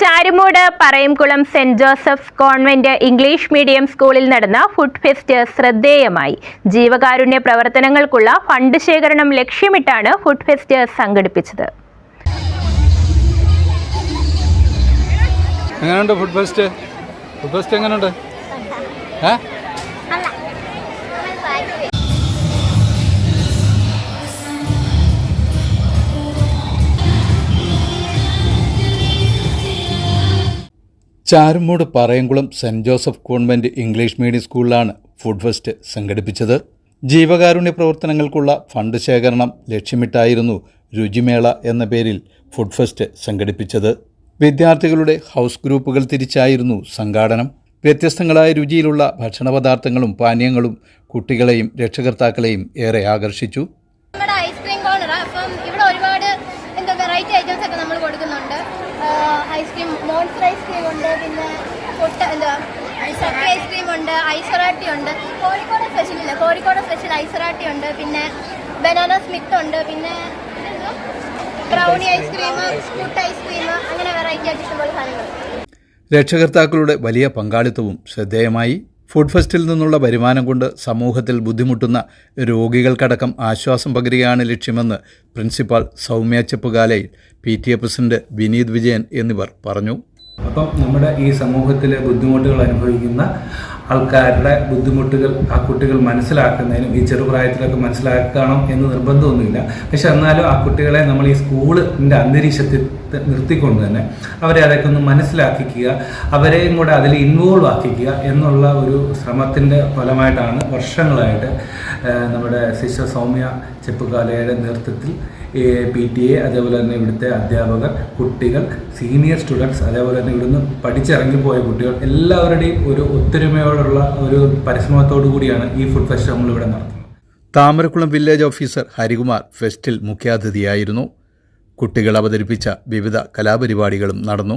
Charumood Parayamkulam Saint Joseph's convent English medium സ്കൂളിൽ നടന്ന food fest ശ്രദ്ധേയമായി. ജീവകാരുണ്യ പ്രവർത്തനങ്ങൾക്കുള്ള ഫണ്ട് ശേഖരണം ലക്ഷ്യമിട്ടാണ് ഫുഡ് ഫെസ്റ്റ് സംഘടിപ്പിച്ചത്. എങ്ങനെയുണ്ട് ഫുഡ് ഫെസ്റ്റ്? ഫുഡ് ഫെസ്റ്റ് എങ്ങനെയുണ്ട്? ഏ? Charumood Parayamkulam Saint Joseph convent English medium സ്കൂളിലാണ് ഫുഡ് ഫെസ്റ്റ് സംഘടിപ്പിച്ചത്. ജീവകാരുണ്യ പ്രവർത്തനങ്ങൾക്കുള്ള ഫണ്ട് ശേഖരണം ലക്ഷ്യമിട്ടായിരുന്നു രുചിമേള എന്ന പേരിൽ ഫുഡ് ഫെസ്റ്റ് സംഘടിപ്പിച്ചത്. വിദ്യാർത്ഥികളുടെ ഹൗസ് ഗ്രൂപ്പുകൾ തിരിച്ചായിരുന്നു സംഘാടനം. വ്യത്യസ്തങ്ങളായ രുചിയിലുള്ള ഭക്ഷണപദാർത്ഥങ്ങളും പാനീയങ്ങളും കുട്ടികളെയും രക്ഷകർത്താക്കളെയും ഏറെ ആകർഷിച്ചു നമ്മുടെ ഐസ്ക്രീം കോർണർ അപ്പം ഇവിടെ ഒരുപാട് എന്താ വെറൈറ്റി ഐറ്റംസ് ഒക്കെ നമ്മൾ കൊടുക്കുന്നുണ്ട് ഐസ്ക്രീം മോൺസ്റ്റർ ഐസ്ക്രീം ഉണ്ട് പിന്നെ പൊട്ട എന്താ ചക്ക ഐസ്ക്രീം ഉണ്ട് ഐസൊറാട്ടി ഉണ്ട്. കോഴിക്കോട് സ്പെഷ്യൽ ഇല്ല. കോഴിക്കോട് സ്പെഷ്യൽ ഐസൊറാട്ടി ഉണ്ട് പിന്നെ ബനാന സ്മിത്ത് ഉണ്ട് പിന്നെ ബ്രൗണി ഐസ്ക്രീം. സ്കൂട്ട് ഐസ്ക്രീം. അങ്ങനെ വെറൈറ്റി ആയിട്ട് ഇഷ്ടംപോലെ സാധനങ്ങൾ. രക്ഷകർത്താക്കളുടെ വലിയ പങ്കാളിത്തവും ശ്രദ്ധേയമായി ഫുഡ് ഫെസ്റ്റിൽ നിന്നുള്ള വരുമാനം കൊണ്ട് സമൂഹത്തിൽ ബുദ്ധിമുട്ടുന്ന രോഗികൾക്കടക്കം ആശ്വാസം പകരുകയാണ് ലക്ഷ്യമെന്ന് principal Soumya ചെപ്പുകാലയിൽ P T A president Vineeth Vijayan എന്നിവർ പറഞ്ഞു. അപ്പം നമ്മുടെ ഈ സമൂഹത്തിലെ ബുദ്ധിമുട്ടുകൾ അനുഭവിക്കുന്ന ആൾക്കാരുടെ ബുദ്ധിമുട്ടുകൾ ആ കുട്ടികൾ മനസ്സിലാക്കുന്നതിനും ഈ ചെറുപ്രായത്തിലൊക്കെ മനസ്സിലാക്കണം എന്ന് നിർബന്ധമൊന്നുമില്ല. പക്ഷെ എന്നാലും ആ കുട്ടികളെ നമ്മൾ ഈ സ്കൂളിന്റെ അന്തരീക്ഷത്തിൽ നിർത്തിക്കൊണ്ട് തന്നെ അവരെ അതൊക്കെ ഒന്ന് മനസ്സിലാക്കിക്കുക അവരെയും കൂടെ അതിൽ ഇൻവോൾവ് ആക്കിക്കുക എന്നുള്ള ഒരു ശ്രമത്തിന്റെ ഫലമായിട്ടാണ് വർഷങ്ങളായിട്ട് നമ്മുടെ സിസ്റ്റർ സൗമ്യ ചെപ്പുകാലയുടെ നേതൃത്വത്തിൽ പി ടി എ അതേപോലെ തന്നെ ഇവിടുത്തെ അധ്യാപകർ കുട്ടികൾ സീനിയർ സ്റ്റുഡൻസ് അതേപോലെ തന്നെ ഇവിടുന്ന് പഠിച്ചിറങ്ങിപ്പോയ കുട്ടികൾ എല്ലാവരുടെയും ഒരു ഒത്തൊരുമയോടുള്ള ഒരു പരിശ്രമത്തോടു കൂടിയാണ് ഈ ഫുഡ് ഫെസ്റ്റ് നമ്മളിവിടെ നടത്തുന്നത്. താമരക്കുളം വില്ലേജ് ഓഫീസർ ഹരികുമാർ ഫെസ്റ്റിൽ മുഖ്യാതിഥിയായിരുന്നു. കുട്ടികൾ അവതരിപ്പിച്ച വിവിധ കലാപരിപാടികളും നടന്നു.